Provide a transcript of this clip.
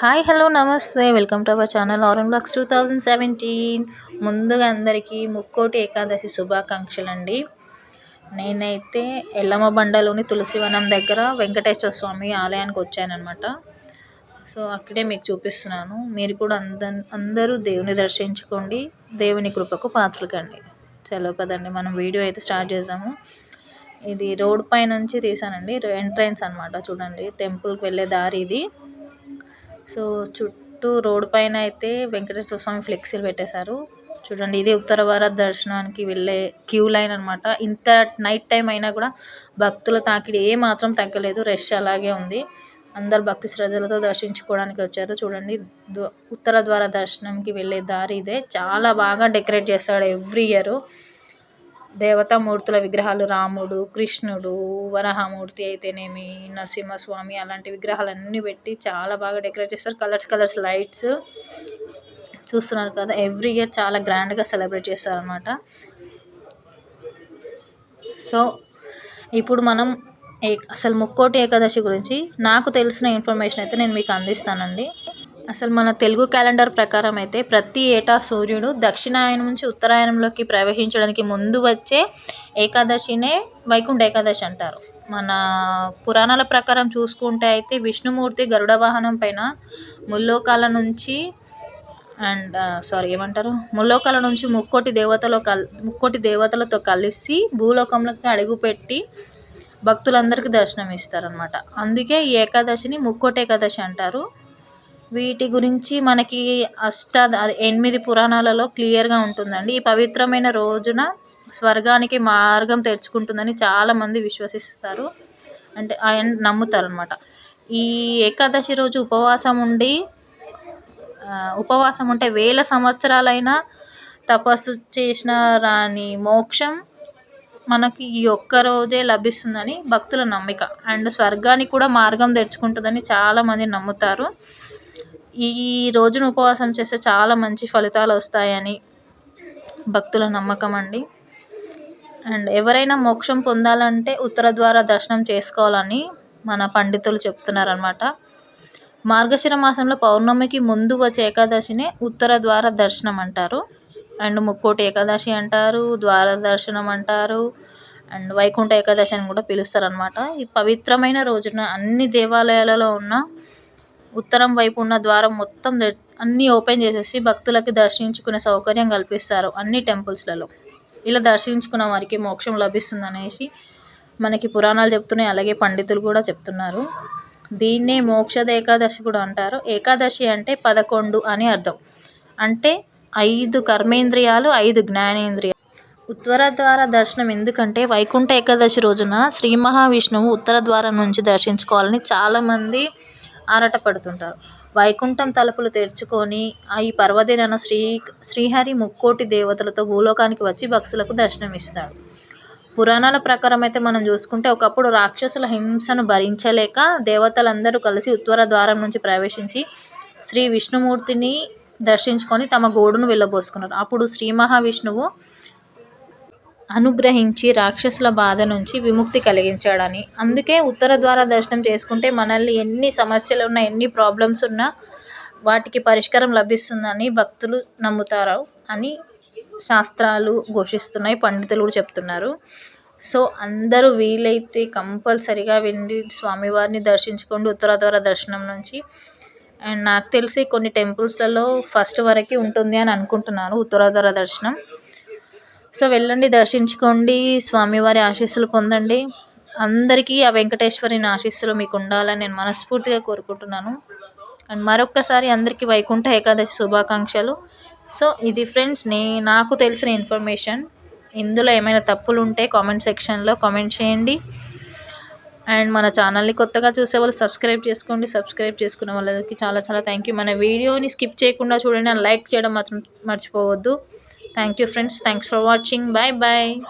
Hi hello నమస్తే. Welcome to our channel orange blogs two thousand seventeen ముందుగా అందరికీ ముక్కోటి ఏకాదశి శుభాకాంక్షలు అండి నేనైతే ఎల్లమ్మ బండలోని తులసివనం దగ్గర వెంకటేశ్వర స్వామి ఆలయానికి వచ్చానమాట సో అక్కడే మీకు చూపిస్తున్నాను. మీరు కూడా అంద అందరూ దేవుని దర్శించుకోండి. దేవుని కృపకు పాత్రకండి చలో పదండి మనం వీడియో అయితే స్టార్ట్ చేద్దాము. ఇది రోడ్ పై నుంచి తీసానండి ఎంట్రన్స్ అనమాట చూడండి. టెంపుల్కి వెళ్ళే దారి ఇది. సో చుట్టూ రోడ్డు పైన అయితే వెంకటేశ్వర స్వామి ఫ్లెక్సీలు పెట్టేశారు. చూడండి ఇది ఉత్తర భారత దర్శనానికి వెళ్ళే క్యూ లైన్ అనమాట ఇంత నైట్ టైం అయినా కూడా భక్తుల తాకిడి ఏ మాత్రం తగ్గలేదు. రష్ అలాగే ఉంది. అందరు భక్తి శ్రద్ధలతో దర్శించుకోవడానికి వచ్చారు. చూడండి ఉత్తర ద్వార దర్శనంకి వెళ్ళే దారి ఇదే. చాలా బాగా డెకరేట్ చేస్తాడు ఎవ్రీ ఇయర్. దేవతామూర్తుల విగ్రహాలు రాముడు కృష్ణుడు వరహమూర్తి అయితేనేమి నరసింహస్వామి అలాంటి విగ్రహాలన్నీ పెట్టి చాలా బాగా డెకరేట్ చేస్తారు. కలర్స్ కలర్స్ లైట్స్ చూస్తున్నారు కదా ఎవ్రీ ఇయర్ చాలా గ్రాండ్గా సెలబ్రేట్ చేస్తారనమాట సో ఇప్పుడు మనం ఏ అసలు ముక్కోటి ఏకాదశి గురించి నాకు తెలిసిన ఇన్ఫర్మేషన్ అయితే నేను మీకు అందిస్తానండి. అసలు మన తెలుగు క్యాలెండర్ ప్రకారం అయితే ప్రతి ఏటా సూర్యుడు దక్షిణాయనం నుంచి ఉత్తరాయణంలోకి ప్రవహించడానికి ముందు వచ్చే ఏకాదశినే వైకుంఠ ఏకాదశి అంటారు. మన పురాణాల ప్రకారం చూసుకుంటే అయితే విష్ణుమూర్తి గరుడ వాహనం పైన ముల్లోకాల నుంచి అండ్ సారీ ఏమంటారు? ముల్లోకాల నుంచి ముక్కోటి దేవతలో కల్ ముక్కోటి దేవతలతో కలిసి భూలోకంలోకి అడుగుపెట్టి భక్తులందరికీ దర్శనం ఇస్తారనమాట అందుకే ఈ ఏకాదశిని ముక్కోటి ఏకాదశి అంటారు. వీటి గురించి మనకి అష్ట ఎనిమిది పురాణాలలో క్లియర్గా ఉంటుందండి. ఈ పవిత్రమైన రోజున స్వర్గానికి మార్గం తెరుచుకుంటుందని చాలామంది విశ్వసిస్తారు. అంటే ఆయన నమ్ముతారు అనమాట ఈ ఏకాదశి రోజు ఉపవాసం ఉండి ఉపవాసం ఉంటే వేల సంవత్సరాలైనా తపస్సు చేసిన రాని మోక్షం మనకి ఈ ఒక్క రోజే లభిస్తుందని భక్తుల నమ్మిక. అండ్ స్వర్గానికి కూడా మార్గం తెరుచుకుంటుందని చాలామంది నమ్ముతారు. ఈ రోజున ఉపవాసం చేస్తే చాలా మంచి ఫలితాలు వస్తాయని భక్తుల నమ్మకం అండి. అండ్ ఎవరైనా మోక్షం పొందాలంటే ఉత్తర ద్వార దర్శనం చేసుకోవాలని మన పండితులు చెప్తున్నారనమాట మార్గశిర మాసంలో పౌర్ణమికి ముందు వచ్చే ఏకాదశినే ఉత్తర ద్వార దర్శనం అంటారు. అండ్ ముక్కోటి ఏకాదశి అంటారు ద్వార దర్శనం అంటారు అండ్ వైకుంఠ ఏకాదశి అని కూడా పిలుస్తారనమాట ఈ పవిత్రమైన రోజున అన్ని దేవాలయాలలో ఉన్న ఉత్తరం వైపు ఉన్న ద్వారం మొత్తం అన్నీ ఓపెన్ చేసేసి భక్తులకి దర్శించుకునే సౌకర్యం కల్పిస్తారు అన్ని టెంపుల్స్లలో. ఇలా దర్శించుకున్న వారికి మోక్షం లభిస్తుంది అనేసి మనకి పురాణాలు చెప్తున్నాయి అలాగే పండితులు కూడా చెప్తున్నారు. దీన్నే మోక్షద ఏకాదశి కూడా అంటారు. ఏకాదశి అంటే పదకొండు అని అర్థం. అంటే ఐదు కర్మేంద్రియాలు ఐదు జ్ఞానేంద్రియాలు. ఉత్తర ద్వార దర్శనం ఎందుకంటే వైకుంఠ ఏకాదశి రోజున శ్రీ మహావిష్ణువు ఉత్తర ద్వారం నుంచి దర్శించుకోవాలని చాలామంది ఆరాటపడుతుంటారు. వైకుంఠం తలుపులు తెరుచుకొని ఈ పర్వదినాన శ్రీ శ్రీహరి ముక్కోటి దేవతలతో భూలోకానికి వచ్చి భక్తులకు దర్శనమిస్తాడు. పురాణాల ప్రకారం అయితే మనం చూసుకుంటే ఒకప్పుడు రాక్షసుల హింసను భరించలేక దేవతలందరూ కలిసి ఉత్తర ద్వారం నుంచి ప్రవేశించి శ్రీ విష్ణుమూర్తిని దర్శించుకొని తమ గోడును వెళ్ళబోసుకున్నారు. అప్పుడు శ్రీ మహావిష్ణువు అనుగ్రహించి రాక్షసుల బాధ నుంచి విముక్తి కలిగించాడని. అందుకే ఉత్తర ద్వార దర్శనం చేసుకుంటే మనల్ని ఎన్ని సమస్యలు ఉన్నా ఎన్ని ప్రాబ్లమ్స్ ఉన్నా వాటికి పరిష్కారం లభిస్తుందని భక్తులు నమ్ముతారు అని శాస్త్రాలు ఘోషిస్తున్నాయి పండితులు కూడా చెప్తున్నారు. సో అందరూ వీలైతే కంపల్సరిగా వెళ్ళి స్వామివారిని దర్శించుకోండి ఉత్తర ద్వార దర్శనం నుంచి. అండ్ నాకు తెలిసి కొన్ని టెంపుల్స్లలో ఫస్ట్ వరకు ఉంటుంది అని అనుకుంటున్నాను ఉత్తర ద్వార దర్శనం. సో వెళ్ళండి దర్శించుకోండి స్వామివారి ఆశీస్సులు పొందండి. అందరికీ ఆ వెంకటేశ్వరిని ఆశీస్సులు మీకు ఉండాలని నేను మనస్ఫూర్తిగా కోరుకుంటున్నాను. అండ్ మరొక్కసారి అందరికీ వైకుంఠ ఏకాదశి శుభాకాంక్షలు. సో ఇది ఫ్రెండ్స్ నే నాకు తెలిసిన ఇన్ఫర్మేషన్. ఇందులో ఏమైనా తప్పులు ఉంటే కామెంట్ సెక్షన్లో కామెంట్ చేయండి. అండ్ మన ఛానల్ని కొత్తగా చూసే వాళ్ళు సబ్స్క్రైబ్ చేసుకోండి. సబ్స్క్రైబ్ చేసుకున్న వాళ్ళకి చాలా చాలా థ్యాంక్ యూ. మన వీడియోని స్కిప్ చేయకుండా చూడండి. లైక్ చేయడం మాత్రం మర్చిపోవద్దు. Thank you friends. Thanks for watching. Bye bye.